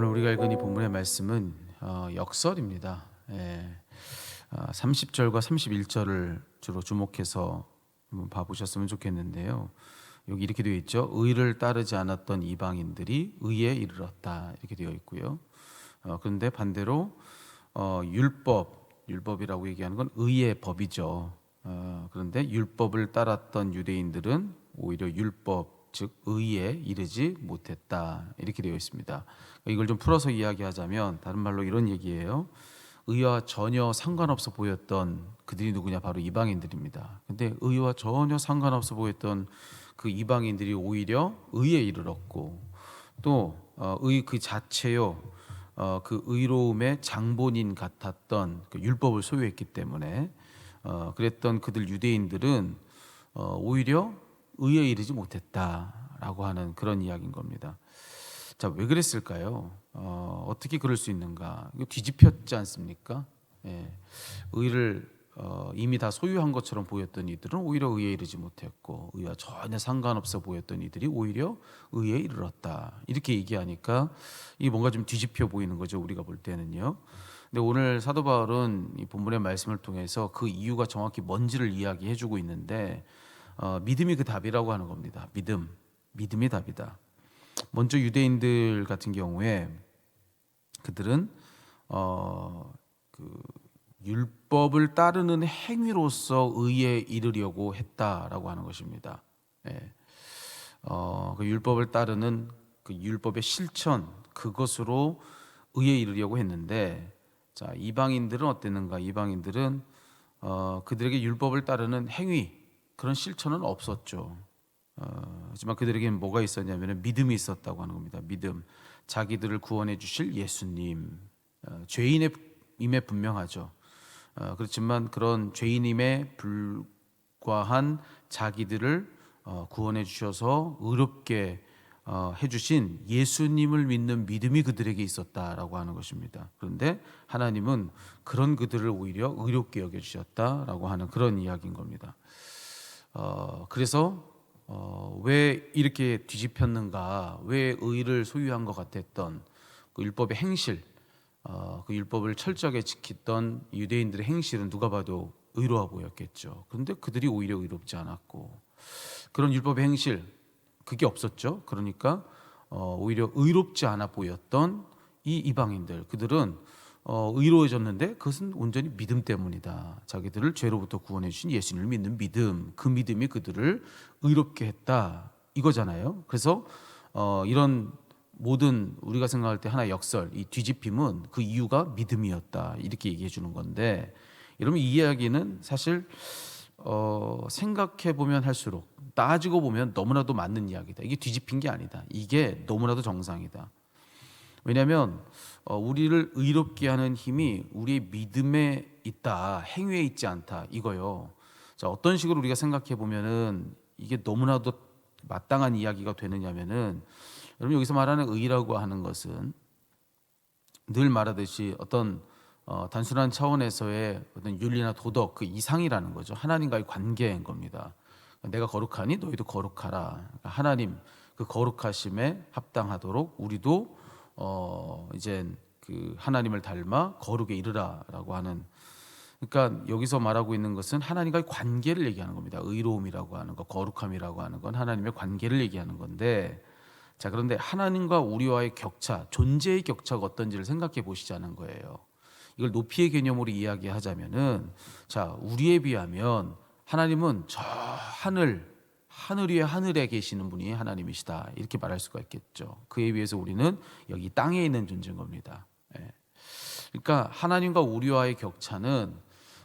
오늘 우리가 읽은 이 본문의 말씀은 어, 역설입니다. 예. 어, 30절과 31절을 주로 주목해서 봐보셨으면 좋겠는데요. 여기 이렇게 되어 있죠. 의를 따르지 않았던 이방인들이 의에 이르렀다 이렇게 되어 있고요. 어, 그런데 반대로 어, 율법, 율법이라고 얘기하는 건 의의 법이죠. 어, 그런데 율법을 따랐던 유대인들은 오히려 율법 즉 의에 이르지 못했다 이렇게 되어 있습니다. 이걸 좀 풀어서 이야기하자면 다른 말로 이런 얘기예요. 의와 전혀 상관없어 보였던 그들이 누구냐 바로 이방인들입니다. 근데 의와 전혀 상관없어 보였던 그 이방인들이 오히려 의에 이르렀고 또의 그 자체요 어, 그 의로움의 장본인 같았던 그 율법을 소유했기 때문에 어, 그랬던 그들 유대인들은 어, 오히려 의에 이르지 못했다라고 하는 그런 이야기인 겁니다. 자, 왜 그랬을까요? 어, 어떻게 그럴 수 있는가? 뒤집혔지 않습니까? 예. 의를 어, 이미 다 소유한 것처럼 보였던 이들은 오히려 의에 이르지 못했고 의와 전혀 상관없어 보였던 이들이 오히려 의에 이르렀다. 이렇게 얘기하니까 이 뭔가 좀 뒤집혀 보이는 거죠. 우리가 볼 때는요. 근데 오늘 사도 바울은 이 본문의 말씀을 통해서 그 이유가 정확히 뭔지를 이야기해 주고 있는데 어, 믿음이 그 답이라고 하는 겁니다. 믿음, 믿음이 답이다. 먼저 유대인들 같은 경우에 그들은 어, 그 율법을 따르는 행위로서 의에 이르려고 했다라고 하는 것입니다. 예. 어, 그 율법을 따르는 그 율법의 실천 그것으로 의에 이르려고 했는데 자 이방인들은 어땠는가? 이방인들은 어, 그들에게 율법을 따르는 행위 그런 실천은 없었죠. 어, 하지만 그들에게는 뭐가 있었냐면 믿음이 있었다고 하는 겁니다. 믿음. 자기들을 구원해 주실 예수님. 어, 죄인의 임에 분명하죠. 어, 그렇지만 그런 죄인임에 불과한 자기들을 어, 구원해 주셔서 의롭게 어, 해주신 예수님을 믿는 믿음이 그들에게 있었다라고 하는 것입니다. 그런데 하나님은 그런 그들을 오히려 의롭게 여겨 주셨다라고 하는 그런 이야기인 겁니다. 어, 그래서 어, 왜 이렇게 뒤집혔는가? 왜 의를 소유한 것 같았던 그 율법의 행실, 어, 그 율법을 철저하게 지켰던 유대인들의 행실은 누가 봐도 의로워 보였겠죠. 그런데 그들이 오히려 의롭지 않았고 그런 율법의 행실 그게 없었죠. 그러니까 어, 오히려 의롭지 않아 보였던 이 이방인들 그들은 어, 의로워졌는데 그것은 온전히 믿음 때문이다. 자기들을 죄로부터 구원해 주신 예수님을 믿는 믿음, 그 믿음이 그들을 의롭게 했다. 이거잖아요. 그래서 어, 이런 모든 우리가 생각할 때 하나 역설, 이 뒤집힘은 그 이유가 믿음이었다. 이렇게 얘기해 주는 건데, 여러분 이 이야기는 사실 어, 생각해 보면 할수록 따지고 보면 너무나도 맞는 이야기다. 이게 뒤집힌 게 아니다. 이게 너무나도 정상이다. 왜냐하면 어, 우리를 의롭게 하는 힘이 우리의 믿음에 있다, 행위에 있지 않다 이거요. 자 어떤 식으로 우리가 생각해 보면은 이게 너무나도 마땅한 이야기가 되느냐면은 여러분 여기서 말하는 의라고 하는 것은 늘 말하듯이 어떤 어, 단순한 차원에서의 어떤 윤리나 도덕 그 이상이라는 거죠. 하나님과의 관계인 겁니다. 내가 거룩하니 너희도 거룩하라. 그러니까 하나님 그 거룩하심에 합당하도록 우리도 어 이제 그 하나님을 닮아 거룩에 이르라라고 하는 그러니까 여기서 말하고 있는 것은 하나님과의 관계를 얘기하는 겁니다. 의로움이라고 하는 거, 거룩함이라고 하는 건 하나님의 관계를 얘기하는 건데 자 그런데 하나님과 우리와의 격차, 존재의 격차가 어떤지를 생각해 보시자는 거예요. 이걸 높이의 개념으로 이야기하자면은 자 우리에 비하면 하나님은 저 하늘 하늘 위에 하늘에 계시는 분이 하나님이시다 이렇게 말할 수가 있겠죠. 그에 비해서 우리는 여기 땅에 있는 존재인 겁니다. 예. 그러니까 하나님과 우리와의 격차는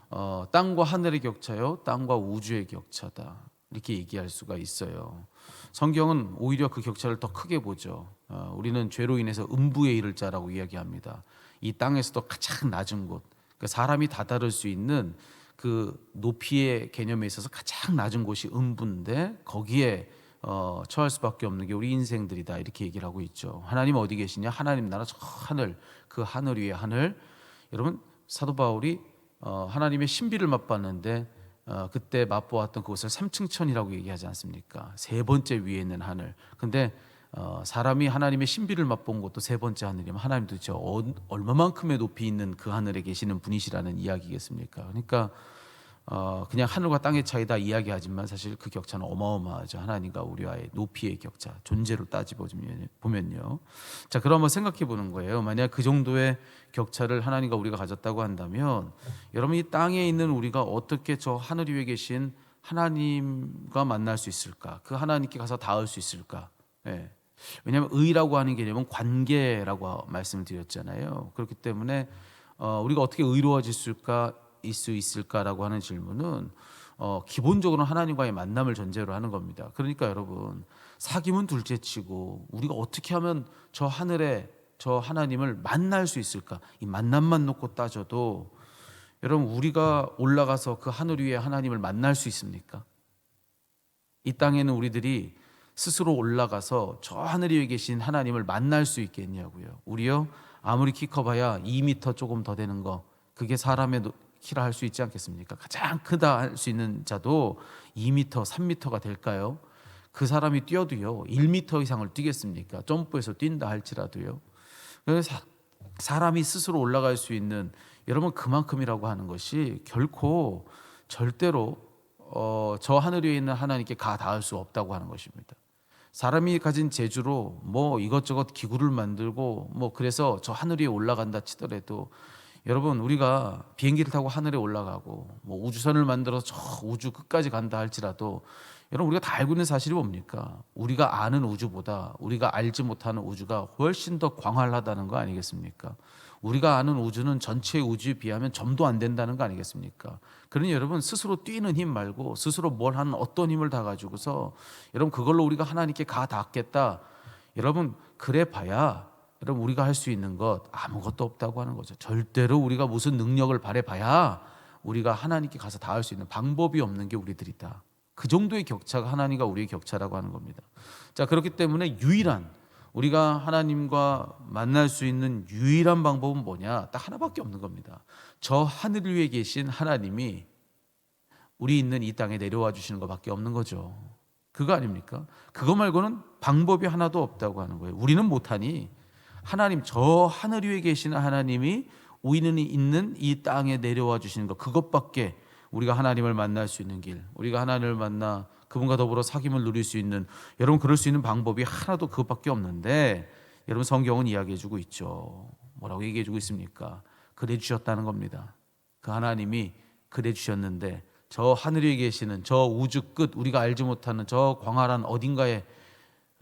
어, 땅과 하늘의 격차요, 땅과 우주의 격차다 이렇게 얘기할 수가 있어요. 성경은 오히려 그 격차를 더 크게 보죠. 어, 우리는 죄로 인해서 음부에 이를 자라고 이야기합니다. 이 땅에서도 가장 낮은 곳, 그러니까 사람이 다다를 수 있는 그 높이의 개념에 있어서 가장 낮은 곳이 음부인데 거기에 어, 처할 수밖에 없는 게 우리 인생들이다 이렇게 얘기를 하고 있죠. 하나님 어디 계시냐? 하나님 나라 저 하늘 그 하늘 위에 하늘. 여러분 사도 바울이 어, 하나님의 신비를 맛봤는데 어, 그때 맛보았던 그곳을 삼층천이라고 얘기하지 않습니까? 세 번째 위에 있는 하늘. 근데 어, 사람이 하나님의 신비를 맛본 것도 세 번째 하늘이면 하나님도 저 어, 얼마만큼의 높이 있는 그 하늘에 계시는 분이시라는 이야기겠습니까? 그러니까 어, 그냥 하늘과 땅의 차이다 이야기하지만 사실 그 격차는 어마어마하죠. 하나님과 우리와의 높이의 격차, 존재로 따지보면요. 자, 그럼 한번 생각해 보는 거예요. 만약 그 정도의 격차를 하나님과 우리가 가졌다고 한다면 여러분 이 땅에 있는 우리가 어떻게 저 하늘 위에 계신 하나님과 만날 수 있을까? 그 하나님께 가서 닿을 수 있을까? 예. 왜냐하면 의라고 하는 개념은 관계라고 말씀을 드렸잖아요. 그렇기 때문에 어, 우리가 어떻게 의로워질까 수 있을까라고 하는 질문은 어, 기본적으로 하나님과의 만남을 전제로 하는 겁니다. 그러니까 여러분 사귐은 둘째치고 우리가 어떻게 하면 저 하늘에 저 하나님을 만날 수 있을까? 이 만남만 놓고 따져도 여러분 우리가 올라가서 그 하늘 위에 하나님을 만날 수 있습니까? 이 땅에는 우리들이 스스로 올라가서 저 하늘 위에 계신 하나님을 만날 수 있겠냐고요. 우리요 아무리 키 커봐야 2미터 조금 더 되는 거 그게 사람의 키라 할 수 있지 않겠습니까? 가장 크다 할 수 있는 자도 2미터, 3미터가 될까요? 그 사람이 뛰어도요 1미터 이상을 뛰겠습니까? 점프해서 뛴다 할지라도요. 그래서 사람이 스스로 올라갈 수 있는 여러분 그만큼이라고 하는 것이 결코 절대로 어, 저 하늘 위에 있는 하나님께 가 닿을 수 없다고 하는 것입니다. 사람이 가진 재주로 뭐 이것저것 기구를 만들고 뭐 그래서 저 하늘 위에 올라간다 치더라도 여러분 우리가 비행기를 타고 하늘에 올라가고 뭐 우주선을 만들어서 저 우주 끝까지 간다 할지라도 여러분 우리가 다 알고 있는 사실이 뭡니까? 우리가 아는 우주보다 우리가 알지 못하는 우주가 훨씬 더 광활하다는 거 아니겠습니까? 우리가 아는 우주는 전체 우주에 비하면 점도 안 된다는 거 아니겠습니까? 그러니 여러분 스스로 뛰는 힘 말고 스스로 뭘 하는 어떤 힘을 다 가지고서 여러분 그걸로 우리가 하나님께 가 닿겠다. 여러분 그래 봐야 여러분 우리가 할 수 있는 것 아무것도 없다고 하는 거죠. 절대로 우리가 무슨 능력을 발해 봐야 우리가 하나님께 가서 닿을 수 있는 방법이 없는 게 우리들이다. 그 정도의 격차가 하나님과 우리의 격차라고 하는 겁니다. 자, 그렇기 때문에 유일한 우리가 하나님과 만날 수 있는 유일한 방법은 뭐냐? 딱 하나밖에 없는 겁니다. 저 하늘 위에 계신 하나님이 우리 있는 이 땅에 내려와 주시는 것밖에 없는 거죠. 그거 아닙니까? 그거 말고는 방법이 하나도 없다고 하는 거예요. 우리는 못하니 하나님 저 하늘 위에 계시는 하나님이 우리는 있는 이 땅에 내려와 주시는 것 그것밖에 우리가 하나님을 만날 수 있는 길, 우리가 하나님을 만나 그분과 더불어 사귐을 누릴 수 있는 여러분 그럴 수 있는 방법이 하나도 그것밖에 없는데 여러분 성경은 이야기해 주고 있죠. 뭐라고 얘기해 주고 있습니까? 그래 주셨다는 겁니다. 그 하나님이 그래 주셨는데 저 하늘 위에 계시는 저 우주 끝 우리가 알지 못하는 저 광활한 어딘가에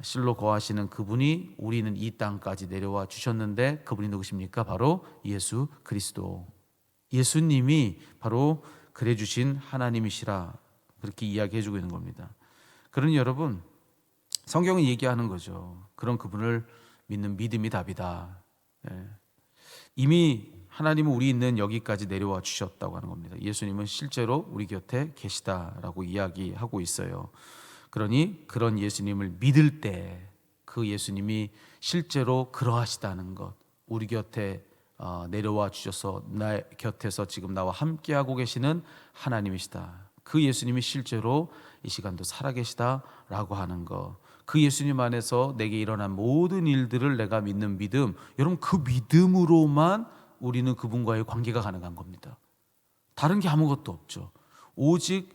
실로 거하시는 그분이 우리는 이 땅까지 내려와 주셨는데 그분이 누구십니까? 바로 예수 그리스도. 예수님이 바로 그래 주신 하나님이시라 그렇게 이야기해 주고 있는 겁니다. 그러니 여러분 성경은 얘기하는 거죠. 그런 그분을 믿는 믿음이 답이다. 예. 이미 하나님은 우리 있는 여기까지 내려와 주셨다고 하는 겁니다. 예수님은 실제로 우리 곁에 계시다라고 이야기하고 있어요. 그러니 그런 예수님을 믿을 때 그 예수님이 실제로 그러하시다는 것, 우리 곁에 어, 내려와 주셔서 나 곁에서 지금 나와 함께하고 계시는 하나님이시다. 그 예수님이 실제로 이 시간도 살아계시다라고 하는 것. 그 예수님 안에서 내게 일어난 모든 일들을 내가 믿는 믿음. 여러분 그 믿음으로만 우리는 그분과의 관계가 가능한 겁니다. 다른 게 아무것도 없죠. 오직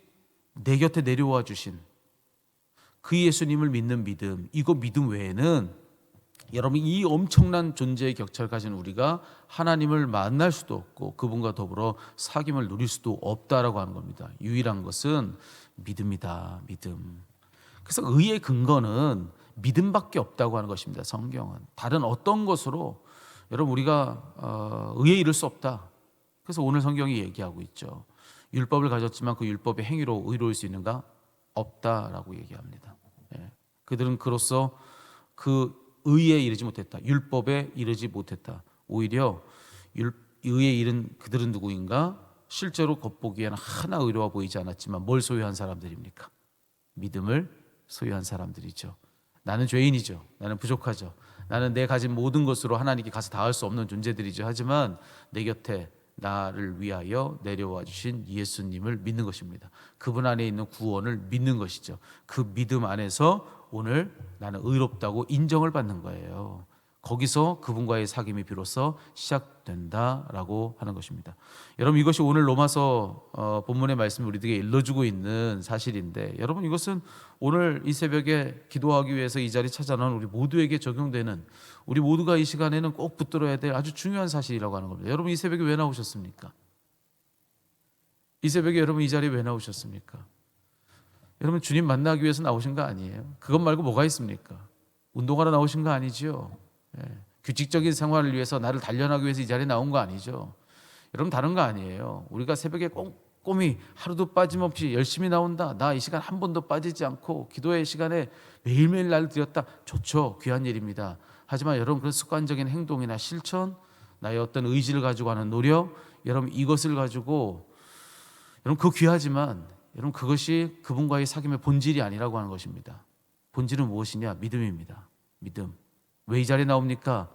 내 곁에 내려와 주신 그 예수님을 믿는 믿음, 이거 믿음 외에는 여러분 이 엄청난 존재의 격차를 가진 우리가 하나님을 만날 수도 없고 그분과 더불어 사귐을 누릴 수도 없다라고 하는 겁니다. 유일한 것은 믿음이다. 믿음. 그래서 의의 근거는 믿음밖에 없다고 하는 것입니다. 성경은 다른 어떤 것으로 여러분 우리가 어, 의에 이를 수 없다. 그래서 오늘 성경이 얘기하고 있죠. 율법을 가졌지만 그 율법의 행위로 의로울 수 있는가? 없다라고 얘기합니다. 예. 그들은 그로써 그 의에 이르지 못했다. 율법에 이르지 못했다. 오히려 율, 의에 이른 그들은 누구인가? 실제로 겉보기에는 하나 의로워 보이지 않았지만 뭘 소유한 사람들입니까? 믿음을 소유한 사람들이죠. 나는 죄인이죠. 나는 부족하죠. 나는 내 가진 모든 것으로 하나님께 가서 닿을 수 없는 존재들이죠. 하지만 내 곁에 나를 위하여 내려와 주신 예수님을 믿는 것입니다. 그분 안에 있는 구원을 믿는 것이죠. 그 믿음 안에서 오늘 나는 의롭다고 인정을 받는 거예요. 거기서 그분과의 사귐이 비로소 시작된다라고 하는 것입니다. 여러분 이것이 오늘 로마서 어, 본문의 말씀을 우리들에게 일러주고 있는 사실인데 여러분 이것은 오늘 이 새벽에 기도하기 위해서 이 자리 찾아나온 우리 모두에게 적용되는 우리 모두가 이 시간에는 꼭 붙들어야 될 아주 중요한 사실이라고 하는 겁니다. 여러분 이 새벽에 왜 나오셨습니까? 이 새벽에 여러분 이 자리에 왜 나오셨습니까? 여러분 주님 만나기 위해서 나오신 거 아니에요? 그것 말고 뭐가 있습니까? 운동하러 나오신 거 아니죠? 예. 규칙적인 생활을 위해서 나를 단련하기 위해서 이 자리에 나온 거 아니죠? 여러분 다른 거 아니에요. 우리가 새벽에 꼼꼼히 하루도 빠짐없이 열심히 나온다. 나 이 시간 한 번도 빠지지 않고 기도의 시간에 매일매일 날 드렸다. 좋죠. 귀한 일입니다. 하지만 여러분 그런 습관적인 행동이나 실천, 나의 어떤 의지를 가지고 하는 노력, 여러분 이것을 가지고 여러분 그 귀하지만 여러분 그것이 그분과의 사귐의 본질이 아니라고 하는 것입니다. 본질은 무엇이냐? 믿음입니다. 믿음. 왜 이 자리에 나옵니까?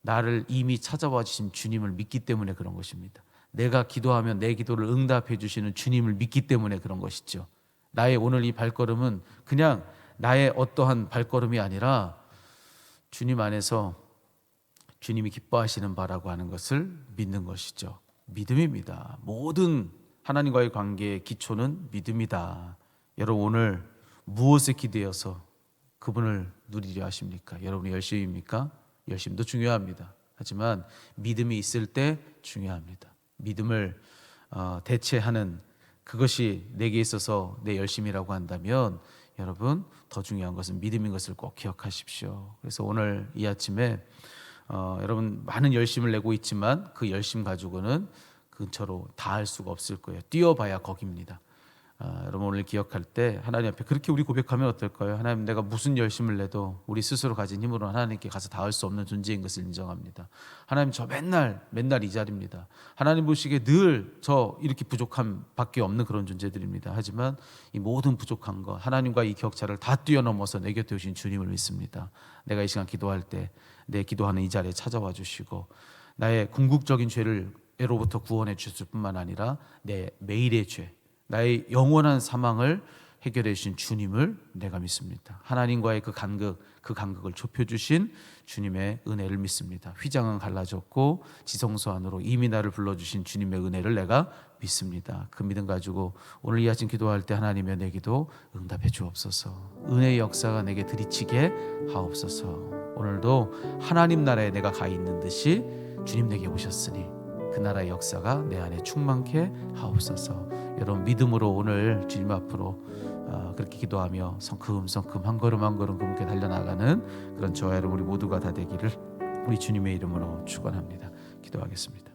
나를 이미 찾아와 주신 주님을 믿기 때문에 그런 것입니다. 내가 기도하면 내 기도를 응답해 주시는 주님을 믿기 때문에 그런 것이죠. 나의 오늘 이 발걸음은 그냥 나의 어떠한 발걸음이 아니라 주님 안에서 주님이 기뻐하시는 바라고 하는 것을 믿는 것이죠. 믿음입니다. 모든 하나님과의 관계의 기초는 믿음이다. 여러분 오늘 무엇에 기대어서 그분을 누리려 하십니까? 여러분이 열심입니까? 열심도 중요합니다. 하지만 믿음이 있을 때 중요합니다. 믿음을 어, 대체하는 그것이 내게 있어서 내 열심이라고 한다면 여러분 더 중요한 것은 믿음인 것을 꼭 기억하십시오. 그래서 오늘 이 아침에 어, 여러분 많은 열심을 내고 있지만 그 열심 가지고는 근처로 닿을 수가 없을 거예요. 뛰어봐야 거기입니다. 아, 여러분 오늘 기억할 때 하나님 앞에 그렇게 우리 고백하면 어떨까요? 하나님 내가 무슨 열심을 내도 우리 스스로 가진 힘으로 하나님께 가서 닿을 수 없는 존재인 것을 인정합니다. 하나님 저 맨날 맨날 이 자리입니다. 하나님 보시기에 늘 저 이렇게 부족함 밖에 없는 그런 존재들입니다. 하지만 이 모든 부족한 것 하나님과 이 격차를 다 뛰어넘어서 내 곁에 오신 주님을 믿습니다. 내가 이 시간 기도할 때 내 기도하는 이 자리에 찾아와 주시고 나의 궁극적인 죄를 애로부터 구원해 주실 뿐만 아니라 내 매일의 죄 나의 영원한 사망을 해결해 주신 주님을 내가 믿습니다. 하나님과의 그 간극, 그 간극을 좁혀 주신 주님의 은혜를 믿습니다. 휘장은 갈라졌고 지성소 안으로 이미 나를 불러 주신 주님의 은혜를 내가 믿습니다. 그 믿음 가지고 오늘 이 아침 기도할 때 하나님의 내 기도 응답해 주옵소서. 은혜의 역사가 내게 들이치게 하옵소서. 오늘도 하나님 나라에 내가 가 있는 듯이 주님 내게 오셨으니 그 나라의 역사가 내 안에 충만케 하옵소서. 여러분 믿음으로 오늘 주님 앞으로 어, 그렇게 기도하며 성큼성큼 한 걸음 한 걸음 그분께 달려나가는 그런 저와 여러분 우리 모두가 다 되기를 우리 주님의 이름으로 축원합니다. 기도하겠습니다.